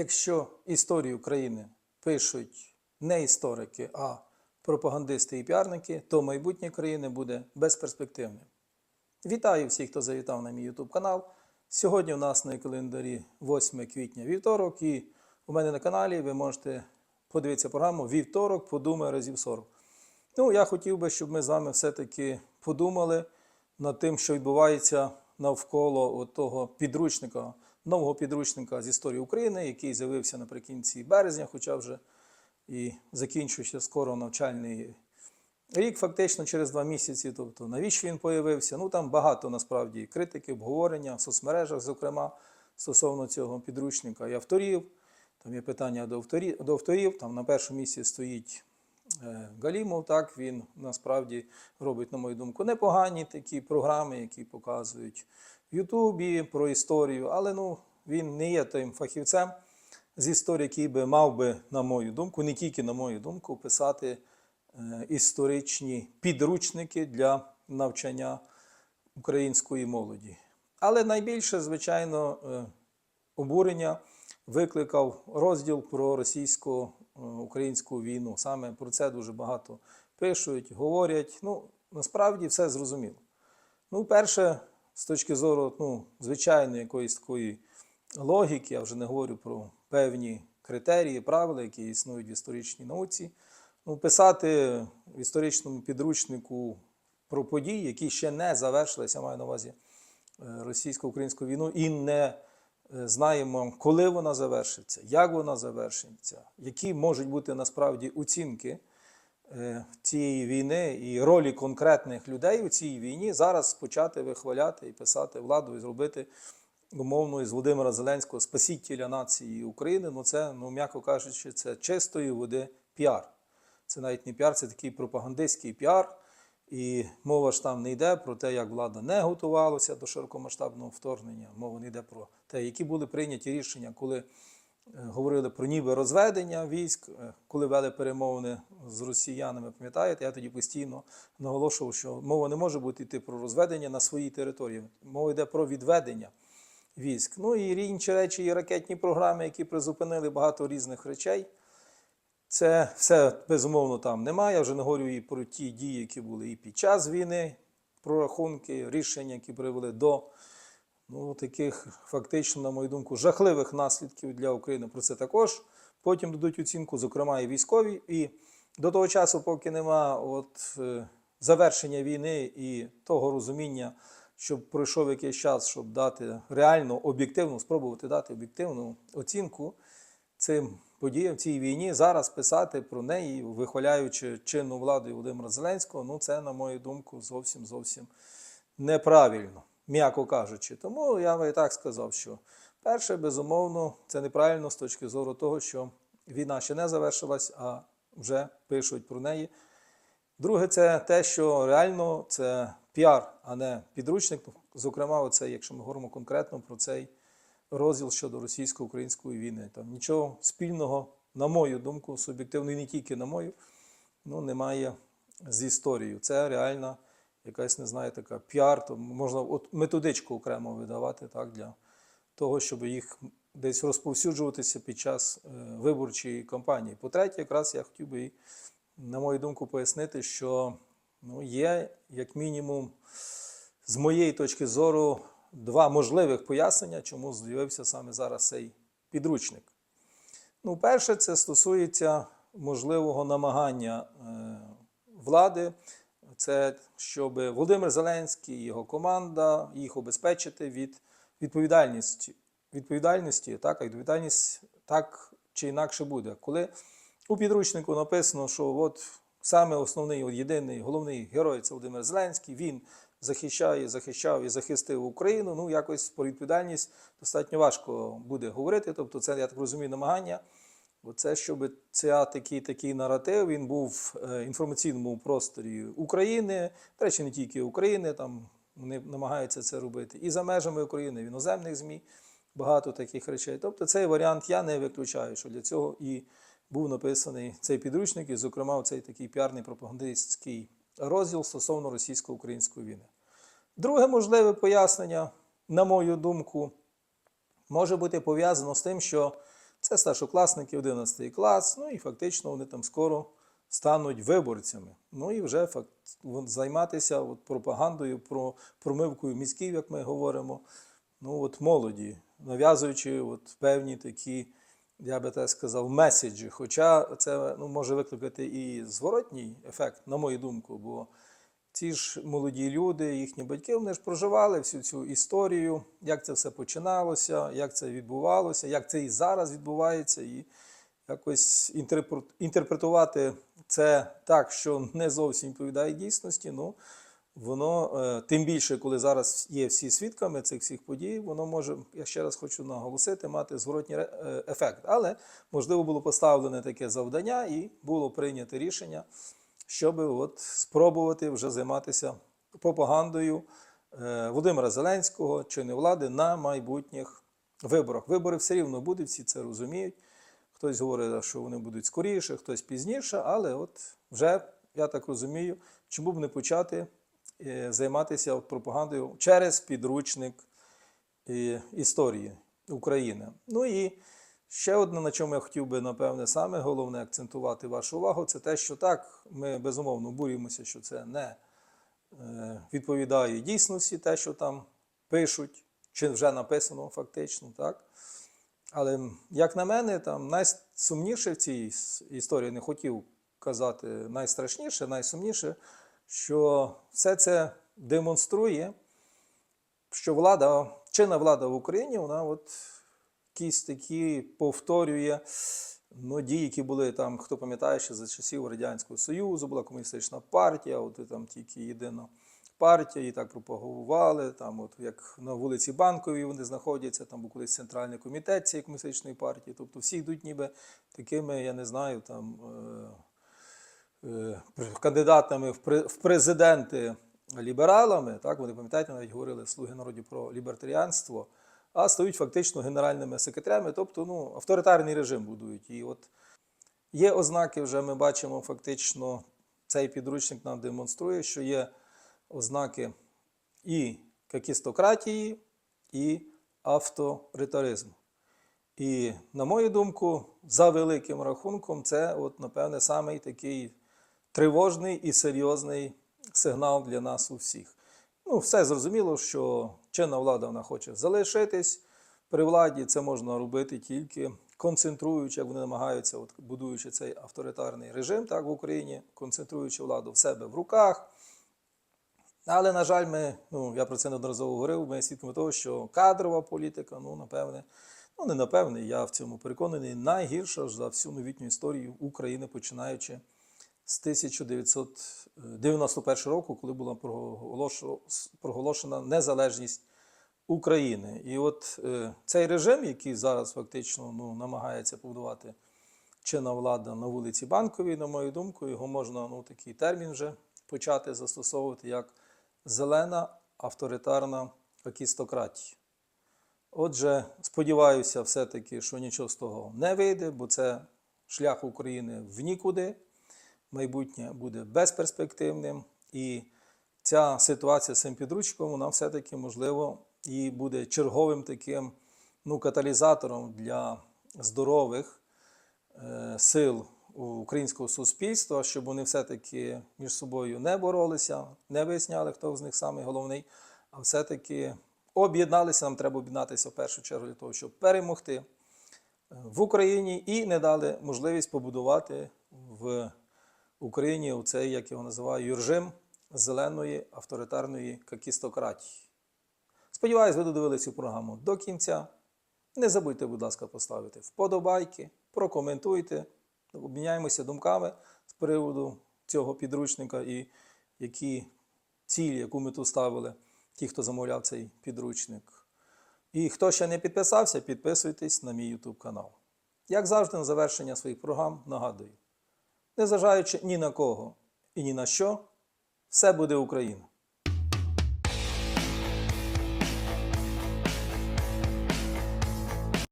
Якщо історію України пишуть не історики, а пропагандисти і піарники, то майбутнє країни буде безперспективним. Вітаю всіх, хто завітав на мій YouTube канал. Сьогодні у нас на календарі 8 квітня вівторок, і у мене на каналі ви можете подивитися програму Вівторок подумай разів 40. Ну, я хотів би, щоб ми з вами все-таки подумали над тим, що відбувається навколо того підручника, нового підручника з історії України, який з'явився наприкінці березня, хоча вже і закінчується скоро навчальний рік, фактично через два місяці. Тобто, навіщо він появився? Ну там багато насправді критики, обговорення в соцмережах, зокрема, стосовно цього підручника і авторів. Там є питання до авторів, до авторів. Там на першому місці стоїть е, Галімов. Так він насправді робить, на мою думку, непогані такі програми, які показують в Ютубі про історію, але ну він не є тим фахівцем з історії, який би мав би, на мою думку, не тільки на мою думку, писати е, історичні підручники для навчання української молоді. Але найбільше, звичайно, е, обурення викликав розділ про російсько-українську війну. Саме про це дуже багато пишуть, говорять. Ну, насправді все зрозуміло. Ну, перше, з точки зору ну, звичайної якоїсь такої логіки, я вже не говорю про певні критерії, правила, які існують в історичній науці. Ну, писати в історичному підручнику про події, які ще не завершилися, я маю на увазі е, російсько-українську війну, і не е, знаємо, коли вона завершиться, як вона завершиться, які можуть бути насправді оцінки цієї війни і ролі конкретних людей у цій війні, зараз почати вихваляти і писати владу і зробити умовно із Володимира Зеленського спасителя нації України. Ну це, ну м'яко кажучи, це чистої води піар. Це навіть не піар, це такий пропагандистський піар. І мова ж там не йде про те, як влада не готувалася до широкомасштабного вторгнення. Мова не йде про те, які були прийняті рішення, коли е, говорили про ніби розведення військ, е, коли вели перемовини з росіянами. Пам'ятаєте, я тоді постійно наголошував, що мова не може бути йти про розведення на своїй території. Мова йде про відведення військ. Ну і інші речі, і ракетні програми, які призупинили багато різних речей. Це все безумовно там немає. Я вже не говорю і про ті дії, які були і під час війни, прорахунки, рішення, які привели до ну, таких фактично, на мою думку, жахливих наслідків для України. Про це також потім дадуть оцінку, зокрема і військові. І до того часу, поки нема от, е, завершення війни і того розуміння, щоб пройшов якийсь час, щоб дати реально об'єктивну, спробувати дати об'єктивну оцінку цим подіям, цій війні, зараз писати про неї, вихваляючи чинну владу Володимира Зеленського, ну це, на мою думку, зовсім зовсім неправильно, м'яко кажучи. Тому я би і так сказав, що перше, безумовно, це неправильно з точки зору того, що війна ще не завершилась, а вже пишуть про неї. Друге, це те, що реально це піар, а не підручник. Зокрема, оце, якщо ми говоримо конкретно про цей розділ щодо російсько-української війни. Там нічого спільного, на мою думку, суб'єктивно, і не тільки на мою, ну, немає з історією. Це реальна якась, не знаю, така піар, то можна от методичку окремо видавати так, для того, щоб їх десь розповсюджуватися під час е, виборчої кампанії. По-третє, якраз я хотів би, на мою думку, пояснити, що ну, є, як мінімум, з моєї точки зору, два можливих пояснення, чому з'явився саме зараз цей підручник. Ну, перше, це стосується можливого намагання е, влади. Це щоб Володимир Зеленський і його команда їх обезпечити від відповідальності. Відповідальності, так, а відповідальність так чи інакше буде. Коли у підручнику написано, що от саме основний, єдиний головний герой це Володимир Зеленський, він захищає, захищав і захистив Україну. Ну, якось про відповідальність достатньо важко буде говорити. Тобто, це, я так розумію, намагання. Оце, щоб ця такий такий наратив він був в інформаційному просторі України, до речі, не тільки України, там вони намагаються це робити і за межами України, в іноземних ЗМІ, багато таких речей. Тобто цей варіант я не виключаю, що для цього і був написаний цей підручник, і, зокрема, цей такий піарний пропагандистський розділ стосовно російсько-української війни. Друге можливе пояснення, на мою думку, може бути пов'язано з тим, що Це старшокласники 11 клас, ну і фактично вони там скоро стануть виборцями. Ну і вже факт, займатися от, пропагандою, про промивкою мізків, як ми говоримо, ну от молоді, нав'язуючи от, певні такі, я би так сказав, меседжі. Хоча це ну, може викликати і зворотній ефект, на мою думку, бо ці ж молоді люди, їхні батьки, вони ж проживали всю цю історію, як це все починалося, як це відбувалося, як це і зараз відбувається, і якось інтерпретувати це так, що не зовсім відповідає дійсності. Ну, воно е, тим більше, коли зараз є всі свідками цих всіх подій, воно може, я ще раз хочу наголосити, мати зворотній е, ефект. Але можливо було поставлене таке завдання і було прийнято рішення, щоб от спробувати вже займатися пропагандою е, Володимира Зеленського чи не влади на майбутніх виборах. Вибори все рівно будуть, всі це розуміють. Хтось говорить, що вони будуть скоріше, хтось пізніше, але от вже, я так розумію, чому б не почати е, займатися пропагандою через підручник е, історії України. Ну і ще одне, на чому я хотів би, напевне, саме головне акцентувати вашу увагу, це те, що так, ми безумовно бурюємося, що це не е, відповідає дійсності, те, що там пишуть, чи вже написано фактично, так? Але, як на мене, там найсумніше в цій історії не хотів казати найстрашніше, найсумніше, що все це демонструє, що влада, чинна влада в Україні, вона от якісь такі повторює ну, дії, які були там, хто пам'ятає, ще за часів Радянського Союзу, була комуністична партія, от там тільки єдина партія, і так пропагували. Там, от як на вулиці Банковій вони знаходяться, там був колись центральний комітет цієї комуністичної партії. Тобто всі йдуть ніби такими, я не знаю, там. Е, е, кандидатами в пре- в президенти лібералами, так вони пам'ятаєте, навіть говорили слуги народів про лібертаріанство, а стають фактично генеральними секретарями, тобто ну, авторитарний режим будують. І от є ознаки, вже ми бачимо фактично, цей підручник нам демонструє, що є ознаки і какістократії, і авторитаризму. І, на мою думку, за великим рахунком, це, от, напевне, самий такий тривожний і серйозний сигнал для нас усіх. Ну, все зрозуміло, що чинна влада вона хоче залишитись при владі. Це можна робити тільки концентруючи, як вони намагаються, от, будуючи цей авторитарний режим так, в Україні, концентруючи владу в себе в руках. Але, на жаль, ми, ну, я про це неодноразово говорив, ми свідками того, що кадрова політика, ну, напевне, ну не напевне, я в цьому переконаний, найгірша за всю новітню історію України, починаючи з 1991 року, коли була проголошена незалежність України. І от е, цей режим, який зараз фактично ну, намагається побудувати чинна влада на вулиці Банковій, на мою думку, його можна ну, такий термін вже почати застосовувати як зелена авторитарна акістократія. Отже, сподіваюся, все-таки, що нічого з того не вийде, бо це шлях України в нікуди. Майбутнє буде безперспективним. І ця ситуація з цим підручником, вона все-таки, можливо, і буде черговим таким ну, каталізатором для здорових е, сил українського суспільства, щоб вони все-таки між собою не боролися, не виясняли, хто з них самий головний, а все-таки об'єдналися. Нам треба об'єднатися в першу чергу для того, щоб перемогти е, в Україні і не дали можливість побудувати в Україні у цей, як його називаю, режим зеленої авторитарної какістократії. Сподіваюсь, ви додивилися цю програму до кінця. Не забудьте, будь ласка, поставити вподобайки, прокоментуйте, обміняємося думками з приводу цього підручника і які цілі, яку ми тут ставили, ті, хто замовляв цей підручник. І хто ще не підписався, підписуйтесь на мій YouTube канал. Як завжди, на завершення своїх програм нагадую: незважаючи ні на кого і ні на що, все буде Україна.